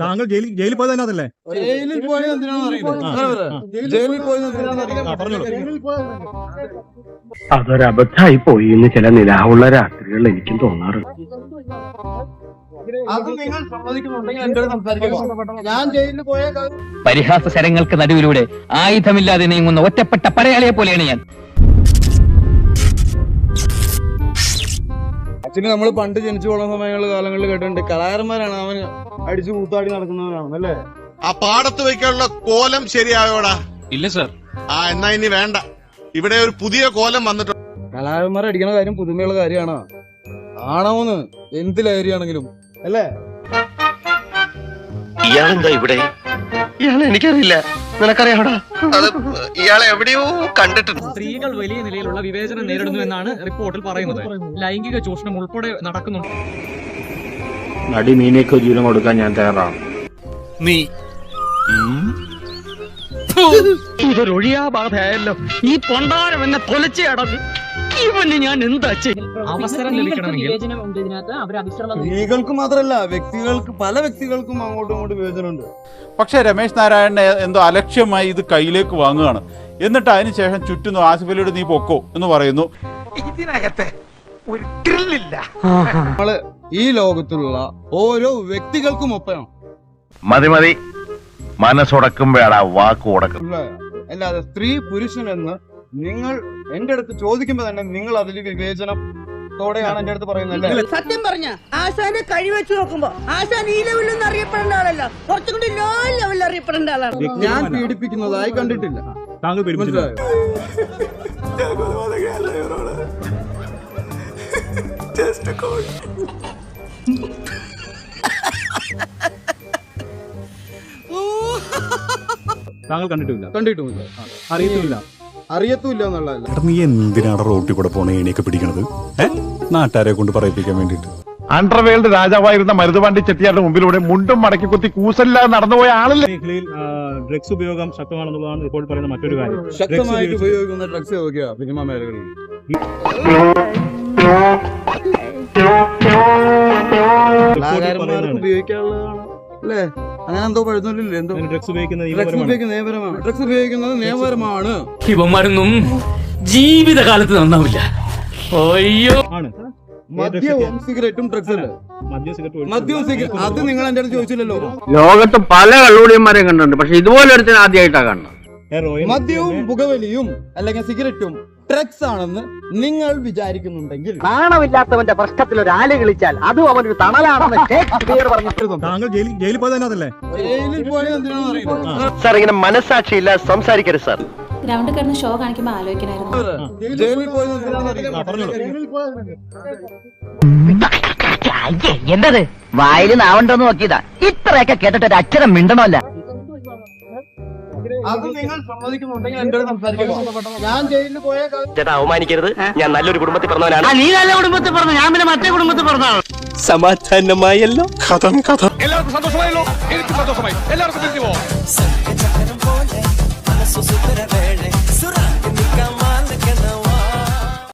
താങ്കൾ ജയിലിൽ ജയിലിൽ പോയത് അതിനകത്തല്ലേ? ജയിലിൽ പോയത്. ജയിലിൽ പോയത്. അതൊരബദ്ധായി പോയി എന്ന് ചില നിലാവുള്ള രാത്രികൾ എനിക്കും തോന്നാറുണ്ട്. അത് നിങ്ങൾ സമ്മതിക്കുന്നുണ്ടെങ്കിൽ എന്റെ അടുത്ത് ഞാൻ ജയിലിൽ പോയ കാര്യം പരിഹാസ ശരങ്ങൾക്ക് നടുവിലൂടെ ആയുധമില്ലാതെ നീങ്ങുന്ന ഒറ്റപ്പെട്ട പടയാളിയെ പോലെയാണ് ഞാൻ. അച്ഛന് നമ്മൾ പണ്ട് ജനിച്ചു പോകുന്ന സമയങ്ങളിൽ കാലങ്ങളിൽ കേട്ടിട്ടുണ്ട്. കലാകാരന്മാരാണ് അവൻ അടിച്ചു കൂത്താടി നടക്കുന്നവരാണ് അല്ലേ? ആ പാടത്ത് വയ്ക്കാനുള്ള കോലം ശരിയായോടാ. ഇല്ല സർ. ആ എന്നാ ഇനി വേണ്ട. ഇവിടെ ഒരു പുതിയ കോലം വന്നിട്ടുണ്ട്. കലാകാരന്മാരെ അടിക്കുന്ന കാര്യം പുതുമയുള്ള കാര്യമാണ്? ആണോന്ന്? എന്ത് ലഹരിയാണെങ്കിലും അല്ലേ? ഇയാളെന്താ ഇവിടെ? ഇയാളെ എനിക്കറിയില്ല. നിനക്കറിയാവടാ അത് ഇയാളെ എവിടെയോ കണ്ടിട്ടുണ്ട്. സ്ത്രീകൾ വലിയ നിലയിലുള്ള വിവേചനം നേരിടുന്നു എന്നാണ് റിപ്പോർട്ടിൽ പറയുന്നത്. ലൈംഗിക ചൂഷണം ഉൾപ്പെടെ നടക്കുന്നുണ്ട്. നടി മീനേക്ക് ഒരു ജീവനം കൊടുക്കാൻ ഞാൻ തയ്യാറാണ്. നീ. ഇതൊരൊഴിയാ ബാധയല്ലോ ഈ പൊണ്ടാരം എന്നെ തൊലച്ചേ അടങ്ങി ഞാൻ എന്താ അവസരം ലഭിക്കണമെങ്കിൽ സ്ത്രീകൾക്ക് മാത്രമല്ല വ്യക്തികൾക്ക് പല വ്യക്തികൾക്കും അങ്ങോട്ടും ഇങ്ങോട്ടും വിവേചനമുണ്ട് പക്ഷേ രമേശ് നാരായണനെ എന്തോ അലക്ഷ്യമായി ഇത് കയ്യിലേക്ക് വാങ്ങുകയാണ്. എന്നിട്ട് അതിനുശേഷം ചുറ്റുന്നു ആസിഫലിയുടെ നീ പൊക്കോ എന്ന് പറയുന്നു. ഇതിനകത്തെ ഒരു നമ്മൾ ഈ ലോകത്തിലുള്ള ഓരോ വ്യക്തികൾക്കും ഒപ്പം മതി മതി. മനസ്സുടക്കുമ്പോഴാണ് വാക്ക് ഉടക്കുന്നത്. അല്ലാതെ സ്ത്രീ പുരുഷൻ എന്ന് നിങ്ങൾ എന്റെ അടുത്ത് ചോദിക്കുമ്പോ തന്നെ നിങ്ങൾ അതിൽ വിവേചനത്തോടെയാണ് എന്റെ അടുത്ത് പറയുന്നത് അല്ലേ? സത്യം പറഞ്ഞ ആശാനെ കഴിവെച്ച് നോക്കുമ്പോ ആശാൻ ഈ ലെവലിൽ അറിയപ്പെടേണ്ട ആളല്ല. കുറച്ചും കൂടി ലോ ലെവലിൽ അറിയപ്പെടേണ്ട ആളാണ്. ഞാൻ പീഡിപ്പിക്കുന്നതായി കണ്ടിട്ടില്ല. താങ്കൾ താങ്കൾ കണ്ടിട്ടില്ല കണ്ടിട്ടുമില്ല. അറിയത്തുമില്ല. അറിയത്തുമില്ല എന്നുള്ളതല്ല. നീ എന്തിനാണ് റോട്ടിൽ കൂടെ പോണ ഏണിയൊക്കെ പിടിക്കണത്? നാട്ടുകാരെ കൊണ്ട് പറയിപ്പിക്കാൻ വേണ്ടിട്ട് അണ്ടർവേൾഡ് രാജാവായിരുന്ന മരുതുപാണ്ടി ചെട്ടിയാരുടെ മുമ്പിലൂടെ മുണ്ടും മടക്കി കുത്തി കൂസല്ലാതെ നടന്നുപോയ ആളല്ലേ. മേഖലയിൽ ഡ്രഗ്സ് ഉപയോഗം ശക്തമാണെന്നുള്ളതാണ് ഇപ്പോൾ പറയുന്ന മറ്റൊരു കാര്യം. ശക്തമായിട്ട് ഉപയോഗിക്കുന്ന ഡ്രഗ്സ് നോക്കിയാ സിനിമ മേഖലകളിൽ. ഉപയോഗിക്കാനുള്ളതാണ് അല്ലേ? അങ്ങനെ എന്തോ പഴുന്നില്ലേ എന്തോ ഡ്രഗ്സ് ഉപയോഗിക്കുന്നത് ഡ്രഗ്സ് നിയമപരമാണ്. ഡ്രഗ്സ് ഉപയോഗിക്കുന്നത് നിയമപരമാണ്. ഇവന്മാരൊന്നും ജീവിതകാലത്ത് നന്നാവില്ല. അയ്യോ. ആണ്. മദ്യവും സിഗരറ്റും ഡ്രഗ്സ് അല്ലേ? സിഗരറ്റ് മദ്യവും സിഗരറ്റ് അത് നിങ്ങൾ എന്റെ അടുത്ത് ചോദിച്ചില്ലല്ലോ. ലോകത്ത് പല കള്ളുടിയന്മാരെ കണ്ടിട്ടുണ്ട്. പക്ഷെ ഇതുപോലെ ഒരു ആദ്യമായിട്ടാണ് കാണുന്നത് മദ്യവും പുകവലിയും അല്ലെങ്കിൽ സിഗരറ്റും. ഡ്രഗ്സ് ആണെന്ന് നിങ്ങൾ വിചാരിക്കുന്നുണ്ടെങ്കിൽ. നാണമില്ലാത്തവന്റെ പ്രശ്നത്തിൽ ഒരു ആൽ കളിച്ചാൽ അതും ഒരു തണലാണെന്ന് ഷേക്സ്പിയർ പറഞ്ഞു താങ്കൾ ജയിലിൽ ജയിലിൽ പോയത് ജയിലിൽ പോയത് സാർ ഇങ്ങനെ മനസ്സാക്ഷിയില്ല സംസാരിക്കരുത് സാർ. ഗ്രൗണ്ടിൽ കിടന്ന് ഷോ കാണിക്കുമ്പോ ആലോചിക്കണായിരുന്നു. എന്തത് വായിൽ നാവണ്ടോന്ന് നോക്കിയതാ. ഇത്രയൊക്കെ കേട്ടിട്ട് ഒരു അക്ഷരം മിണ്ടണമല്ല. അത് നിങ്ങൾ സമ്മതിക്കുന്നുണ്ടെങ്കിൽ എന്റെ അടുത്ത് ഞാൻ ജയിലിൽ പോയ ചേട്ടാ അവമാനിക്കരുത് ഞാൻ നല്ലൊരു കുടുംബത്തിൽ പറഞ്ഞവനാണ് നീ നല്ല കുടുംബത്തിൽ പറഞ്ഞു ഞാൻ പിന്നെ മറ്റേ കുടുംബത്തിൽ പറഞ്ഞാണ് സമാധാനമായല്ലോ കഥം കഥ എല്ലാവർക്കും സന്തോഷമായല്ലോ എനിക്ക് സന്തോഷമായി എല്ലാവർക്കും